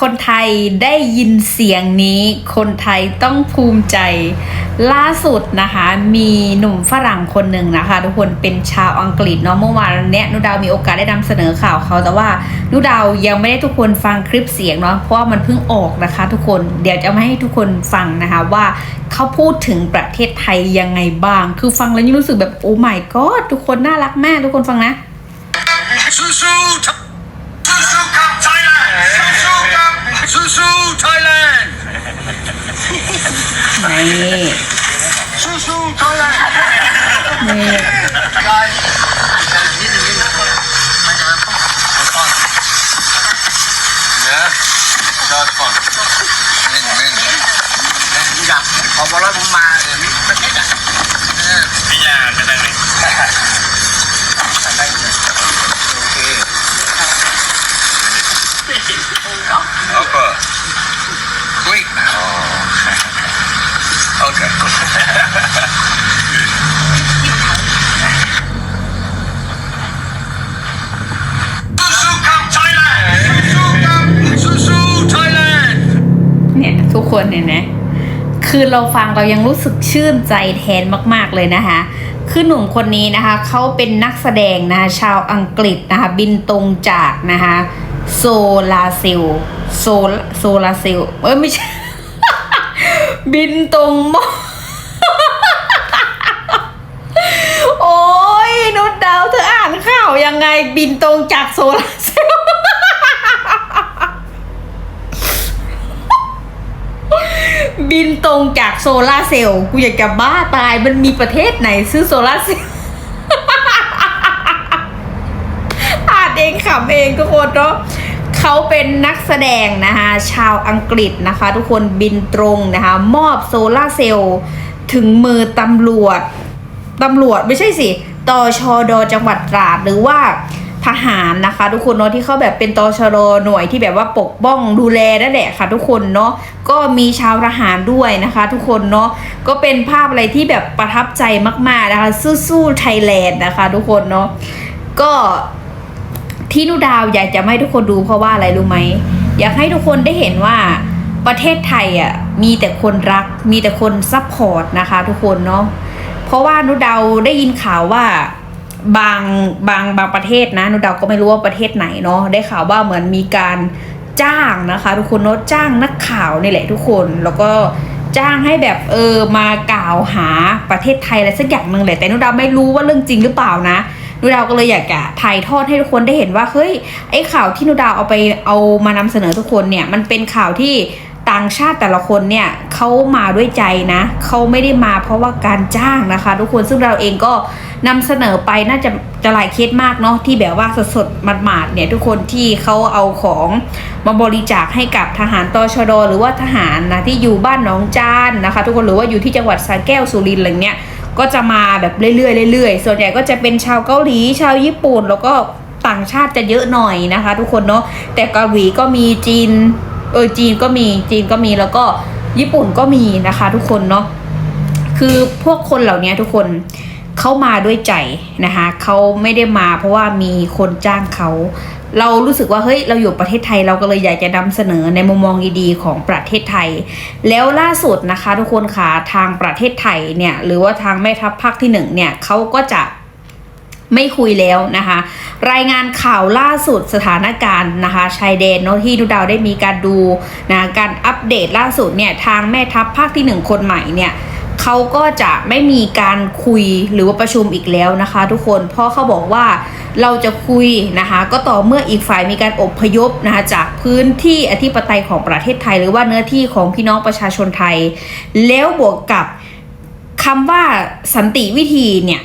คนไทยได้ยินเสียงนี้ คนไทยต้องภูมิใจ ล่าสุดนะคะ มีหนุ่มฝรั่งคนหนึ่งนะคะ ทุกคนเป็นชาวอังกฤษเนาะเมื่อวานเนี้ยนุดาวมีโอกาสได้นำเสนอข่าวเขา แต่ว่านุดาวยังไม่ได้ทุกคนฟังคลิปเสียงเนาะเพราะว่ามันเพิ่งออกนะคะ ทุกคนเดี๋ยวจะมาให้ทุกคนฟังนะคะว่าเขาพูดถึงประเทศไทยยังไงบ้าง คือฟังแล้วยิ่งรู้สึกแบบโอ้ my god ทุกคนน่ารักมากทุกคนฟังนะ นี่สู้สู้ไทยแลนด์นี่ยายนิดนึงนิดนึงมันจะนพวกต้นเนี่ยชอบต้นเล่นเล่นเล่นอยากพอบอกแล้วผมมาเออนี่ประเทศอะเออพี่ยากันได้ไหม คนเห็นไหมคือเราฟังเรายังรู้สึกชื่นใจแทนมาก ๆ เลยนะคะ คือหนุ่มคนนี้นะคะเขาเป็นนักแสดงนะคะชาวอังกฤษนะคะบินตรงจากนะคะโซลาเซลโซโซลาเซลเอ้ยไม่ใช่ บินตรงมอโอ้ยนุชดาวเธออ่านข่าวยังไงบินตรงจากโซลาเซล บินตรงจากโซลาร์เซลล์กูอยากจะบ้าตายมันมีประเทศไหนซื้อโซลาร์เซลล์อ่านเองขำเองทุกคนเนาะเขาเป็นนักแสดงนะคะชาวอังกฤษนะคะ ทุกคนบินตรงนะคะ มอบโซลาร์เซลล์ถึงมือตำรวจตำรวจไม่ใช่สิตชดจังหวัดตราดหรือว่า ทหารนะคะ ทุกคนเนาะที่เขาแบบเป็นตชดหน่วยที่แบบว่าปกป้องดูแลนั่นแหละค่ะ ทุกคนเนาะก็มีชาวทหารด้วยนะคะ ทุกคนเนาะก็เป็นภาพอะไรที่แบบประทับใจมากๆนะคะสู้ๆไทยแลนด์นะคะ ทุกคนเนาะก็ที่นูดาวอยากจะให้ทุกคนดูเพราะว่าอะไรรู้ไหมอยากให้ทุกคนได้เห็นว่าประเทศไทยอะมีแต่คนรักมีแต่คนซัพพอร์ตนะคะ ทุกคนเนาะเพราะว่านูดาวได้ยินข่าวว่า บางบางบางประเทศนะหนูดาวก็ไม่รู้ว่าประเทศไหนเนาะได้ข่าวว่าเหมือนมีการจ้างนะคะทุกคนเนาะจ้างนักข่าวนี่แหละทุกคนแล้วก็จ้างให้แบบเออมากล่าวหาประเทศไทยอะไรสักอย่างหนึ่งแหละแต่หนูดาวไม่รู้ว่าเรื่องจริงหรือเปล่านะนูดาวก็เลยอยากจะถ่ายทอดให้ทุกคนได้เห็นว่าเฮ้ยไอ้ข่าวที่นูดาวเอาไปเอามานำเสนอทุกคนเนี่ยมันเป็นข่าวที่ ต่างชาติแต่ละคนเนี่ยเขามาด้วยใจนะเขาไม่ได้มาเพราะว่าการจ้างนะคะ ทุกคนซึ่งเราเองก็นำเสนอไปน่าจะจะหลายเคสมากเนาะที่แบบว่าสดๆหมาดๆเนี่ยทุกคนที่เขาเอาของมาบริจาคให้กับทหารตชดหรือว่าทหารนะที่อยู่บ้านหนองจานนะคะ ทุกคนหรือว่าอยู่ที่จังหวัดสระแก้วสุรินทร์อะไรเงี้ยก็จะมาแบบเรื่อยๆเรื่อยๆ ส่วนใหญ่ก็จะเป็นชาวเกาหลี ชาวญี่ปุ่นแล้วก็ต่างชาติจะเยอะหน่อยนะคะ ทุกคนเนาะแต่เกาหลีก็มีจีน เออจีนก็มีจีนก็มีแล้วก็ญี่ปุ่นก็มีนะคะทุกคนเนาะคือพวกคนเหล่านี้ทุกคนเขามาด้วยใจนะคะเขาไม่ได้มาเพราะว่ามีคนจ้างเขาเรารู้สึกว่าเฮ้ยเราอยู่ประเทศไทยเราก็เลยอยากจะนำเสนอในมุมมองดีๆของประเทศไทย แล้วล่าสุดนะคะ ทุกคนค่ะทางประเทศไทยเนี่ยหรือว่าทางแม่ทัพภาคที่หนึ่งเนี่ยเขาก็จะ ไม่คุยแล้วนะคะ รายงานข่าวล่าสุดสถานการณ์นะคะชายแดนเนาะที่นุดาวได้มีการดูนะการอัปเดตล่าสุดเนี่ยทางแม่ทัพภาคที่หนึ่งคนใหม่เนี่ยเขาก็จะไม่มีการคุยหรือว่าประชุมอีกแล้วนะคะ ทุกคนเพราะเขาบอกว่าเราจะคุยนะคะก็ต่อเมื่ออีกฝ่ายมีการอบพยพนะคะจากพื้นที่อธิปไตยของประเทศไทย หรือว่าเนื้อที่ของพี่น้องประชาชนไทย แล้วบวกกับคำว่าสันติวิธีเนี่ย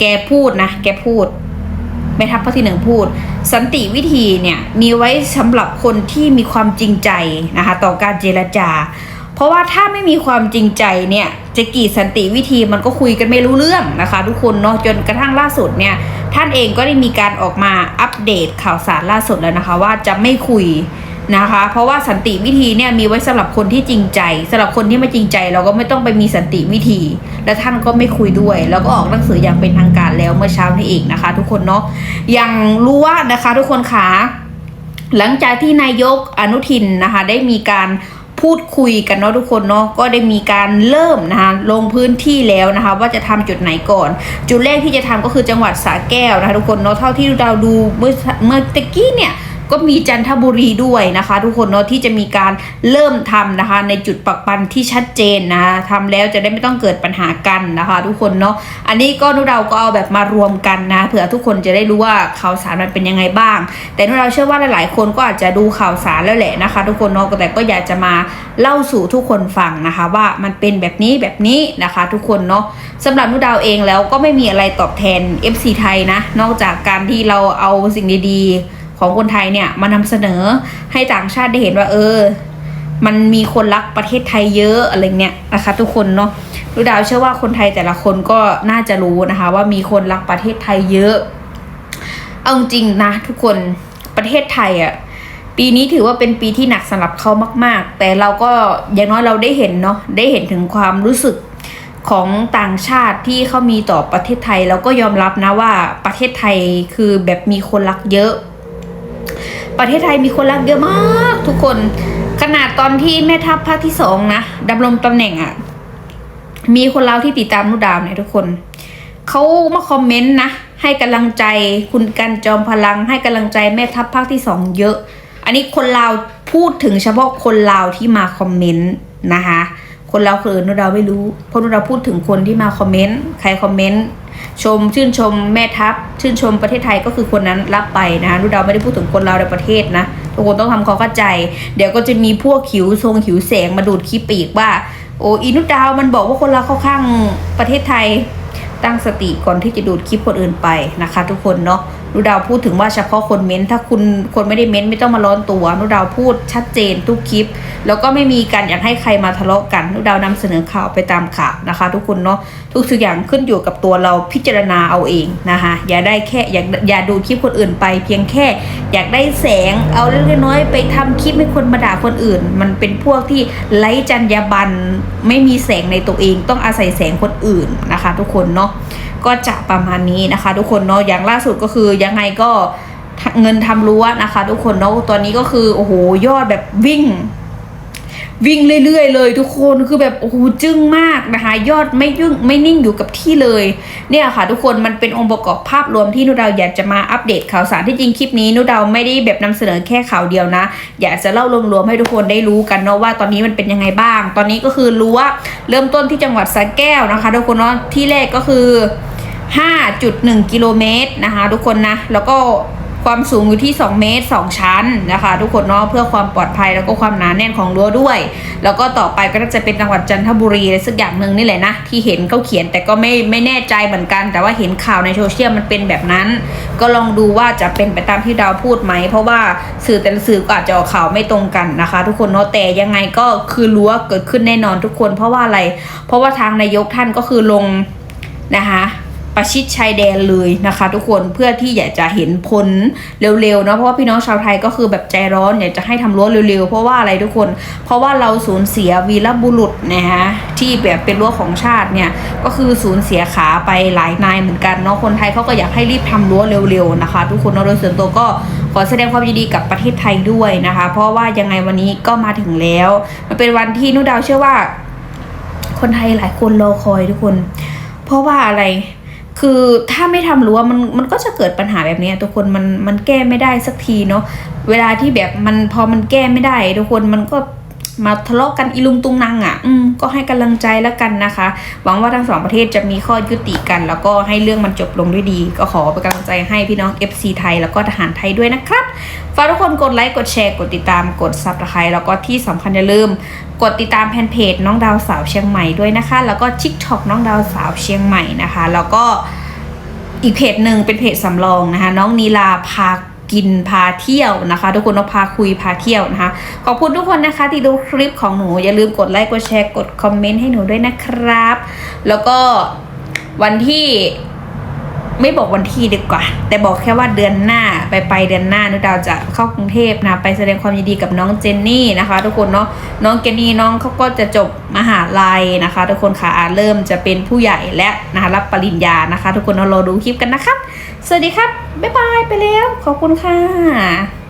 แกพูดนะ แกพูดแม่ทัพภาคที่หนึ่งพูด สันติวิธีเนี่ยมีไว้สำหรับคนที่มีความจริงใจนะคะต่อการเจรจา เพราะว่าถ้าไม่มีความจริงใจเนี่ยจะกี่สันติวิธีมันก็คุยกันไม่รู้เรื่องนะคะ ทุกคนเนาะจนกระทั่งล่าสุดเนี่ยท่านเองก็ได้มีการออกมาอัปเดตข่าวสารล่าสุดแล้วนะคะ ว่าจะไม่คุย นะคะ เพราะว่าสันติวิธีเนี่ยมีไว้สำหรับคนที่จริงใจสำหรับคนที่ไม่จริงใจ เราก็ไม่ต้องไปมีสันติวิธี และท่านก็ไม่คุยด้วย แล้วก็ออกหนังสืออย่างเป็นทางการแล้วเมื่อเช้านี้เองนะคะ ทุกคนเนาะอยังรู้ว่านะคะ ทุกคนคะหลังจากที่นายกอนุทินนะคะ ได้มีการพูดคุยกันเนาะทุกคนเนาะก็ได้มีการเริ่มนะคะลงพื้นที่แล้วนะคะ ว่าจะทำจุดไหนก่อน จุดแรกที่จะทำก็คือจังหวัดสระแก้วนะคะทุกคนเนาะเท่าที่เราดูเมื่อเมื่อตะกี้เนี่ย ก็มีจันทบุรีด้วยนะคะ ทุกคนเนาะที่จะมีการเริ่มทำนะคะ ในจุดปักปันที่ชัดเจนนะคะทำแล้วจะได้ไม่ต้องเกิดปัญหากันนะคะ ทุกคนเนาะอันนี้ก็นุเราก็เอาแบบมารวมกันนะเผื่อทุกคนจะได้รู้ว่าข่าวสารมันเป็นยังไงบ้าง แต่นุเราเชื่อว่าหลายๆ คนก็อาจจะดูข่าวสารแล้วแหละนะคะ ทุกคนเนาะแต่ก็อยากจะมาเล่าสู่ทุกคนฟังนะคะ ว่ามันเป็นแบบนี้แบบนี้นะคะ ทุกคนเนาะสำหรับนุดาวเองแล้วก็ไม่มีอะไรตอบแทน FC ไทยนะ นอกจากการที่เราเอาสิ่งดีๆ ของคนไทยเนี่ยมานำเสนอให้ต่างชาติได้เห็นว่า เออ มันมีคนรักประเทศไทยเยอะอะไรเงี้ยนะคะ ทุกคนเนาะดูดาวเชื่อว่าคนไทยแต่ละคนก็น่าจะรู้นะคะ ว่ามีคนรักประเทศไทยเยอะ เอาจริงนะ ทุกคนประเทศไทยอะ่ะปีนี้ถือว่าเป็นปีที่หนักสำหรับเขามาก ๆ แต่เราก็อย่างน้อยเราได้เห็นเนาะได้เห็นถึงความรู้สึกของต่างชาติที่เขามีต่อประเทศไทยเราก็ยอมรับนะว่าประเทศไทยคือแบบมีคนรักเยอะ ประเทศไทยมีคนรักเยอะมากทุกคน ขนาดตอนที่แม่ทัพภาคที่สองนะดำรงตำแหน่งอะ่ะ มีคนเราที่ติดตามนุดาวเนี่ยทุกคน เขามาคอมเมนต์นะ ให้กำลังใจคุณกันจอมพลัง ให้กำลังใจแม่ทัพภาคที่สองเยอะ อันนี้คนลาวพูดถึงเฉพาะคนลาวที่มาคอมเมนต์นะคะ คนลาคนอื่นนุดาวไม่รู้เพราะนุดาวพูดถึงคนที่มาคอมเมนต์ใครคอมเมนต์ชมชื่นชมแม่ทัพ ชื่นชมประเทศไทยก็คือคนนั้นรับไปนะนุดาวไม่ได้พูดถึงคนลาในประเทศนะทุกคนต้องทำความเข้าใจ เดี๋ยวก็จะมีพวกขิวทรงขิวแสงมาดูดคลิปอีกว่า โอ้อีนุดาวมันบอกว่าคนลาเข้าข้างประเทศไทยตั้งสติก่อนที่จะดูดคลิปคนอื่นไปนะคะ ทุกคนเนาะ นุดาวพูดถึงว่าเฉพาะคนเม้นต์ถ้าคุณคนไม่ได้เม้นต์ไม่ต้องมาร้อนตัวนุดาวพูดชัดเจนทุกคลิป แล้วก็ไม่มีการอยากให้ใครมาทะเลาะกันนุดาวนำเสนอข่าวไปตามข่าวนะคะ ทุกคนเนาะทุกสิ่งอย่างขึ้นอยู่กับตัวเราพิจารณาเอาเองนะคะอย่าได้แค่อย่าอย่าดูคลิปคนอื่นไป เพียงแค่ อยากได้แสงเอาเล็กน้อยไปทำคลิปให้คนมาด่าคนอื่น มันเป็นพวกที่ไร้จรรยาบรรณไม่มีแสงในตัวเอง ต้องอาศัยแสงคนอื่นนะคะ ทุกคนเนาะ ก็จะประมาณนี้นะคะ ทุกคนเนาะอย่างล่าสุดก็คือยังไงก็เงินทำรั้วนะคะ ทุกคนเนาะตอนนี้ก็คือโอ้โหยอดแบบวิ่ง วิ่งเรื่อยๆเลย ทุกคนคือแบบโอ้โหจึ้งมากนะคะ ยอดไม่ยุ่งไม่นิ่งอยู่กับที่เลย เนี่ยค่ะ ทุกคนมันเป็นองค์ประกอบภาพรวมที่นุดาวอยากจะมาอัปเดตข่าวสารที่จริงคลิปนี้นุดาวไม่ได้แบบนำเสนอแค่ข่าวเดียวนะ อยากจะเล่ารวมๆให้ทุกคนได้รู้กันเนาะว่าตอนนี้มันเป็นยังไงบ้าง ตอนนี้ก็คือรู้ว่าเริ่มต้นที่จังหวัดสระแก้วนะคะ ทุกคนเนาะที่แรกก็คือ 5.1 กิโลเมตรนะคะ ทุกคนนะ แล้วก็ความสูงอยู่ที่ 2 เมตร 2 ชั้นนะคะ ทุกคนเนาะเพื่อความปลอดภัยแล้วก็ความหนาแน่นของรั้วด้วย แล้วก็ต่อไปก็จะเป็นจังหวัดจันทบุรีอะไรสักอย่างหนึ่งนี่แหละนะ ที่เห็นเขาเขียนแต่ก็ไม่ไม่แน่ใจเหมือนกัน แต่ว่าเห็นข่าวในโซเชียลมันเป็นแบบนั้น ก็ลองดูว่าจะเป็นไปตามที่ดาวพูดไหม เพราะว่าสื่อแต่ละสื่อก็อาจจะออกข่าวไม่ตรงกันนะคะ ทุกคนเนาะแต่ยังไงก็คือรั้วเกิดขึ้นแน่นอนทุกคน เพราะว่าอะไร เพราะว่าทางนายกท่านก็คือลงนะคะ ประชิดชายแดนเลยนะคะ ทุกคนเพื่อที่อยากจะเห็นผลเร็วๆเนาะเพราะว่าพี่น้องชาวไทยก็คือแบบใจร้อนอยากจะให้ทำรั้วเร็วๆ เพราะว่าอะไรทุกคน เพราะว่าเราสูญเสียวีรบุรุษนะคะที่แบบเป็นรั้วของชาติเนี่ยก็คือสูญเสียขาไปหลายนายเหมือนกันเนาะคนไทยเขาก็อยากให้รีบทำรั้วเร็วๆนะคะ ทุกคนเนาะโดยส่วนตัวก็ขอแสดงความยินดีกับประเทศไทยด้วยนะคะ เพราะว่ายังไงวันนี้ก็มาถึงแล้ว มันเป็นวันที่นุดาวเชื่อว่า คนไทยหลายคนรอคอยทุกคน เพราะว่าอะไร คือถ้าไม่ทำรั้วมันมันก็จะเกิดปัญหาแบบนี้ทุกคนมันมันแก้ไม่ได้สักทีเนาะเวลาที่แบบมันพอมันแก้ไม่ได้ ทุกคนมันก็มาทะเลาะกันอีลุงตุงนางอะ อืมก็ให้กำลังใจแล้วกันนะคะ หวังว่าทั้งสองประเทศจะมีข้อยุติกัน แล้วก็ให้เรื่องมันจบลงด้วยดี ก็ขอเป็นกำลังใจให้พี่น้อง FC ไทย แล้วก็ทหารไทยด้วยนะครับฝากทุกคนกดไลค์กดแชร์กดติดตามกดซับสไครต์แล้วก็ที่สำคัญอย่าลืม กดติดตามแฟนเพจน้องดาวสาวเชียงใหม่ด้วยนะคะ แล้วก็ชิคช็อกน้องดาวสาวเชียงใหม่นะคะ แล้วก็อีกเพจหนึ่งเป็นเพจสำรองนะคะ น้องนีลาพากินพาเที่ยวนะคะ ทุกคนก็พาคุยพาเที่ยวนะคะ ขอบคุณทุกคนนะคะ ที่ดูคลิปของหนู อย่าลืมกดไลค์กดแชร์กดคอมเมนต์ให้หนูด้วยนะครับ แล้วก็วันที่ ไม่บอกวันที่ดีกว่า แต่บอกแค่ว่าเดือนหน้าไปไปเดือนหน้านุดาวจะเข้ากรุงเทพนะไปแสดงความยินดีกับน้องเจนนี่นะคะ ทุกคนเนาะน้องเจนนี่น้องเขาก็จะจบมหาลัยนะคะ ทุกคนค่ะเริ่มจะเป็นผู้ใหญ่และนะคะรับปริญญานะคะ ทุกคนเรารอดูคลิปกันนะครับ สวัสดีครับบ๊ายบายไปแล้วขอบคุณค่ะ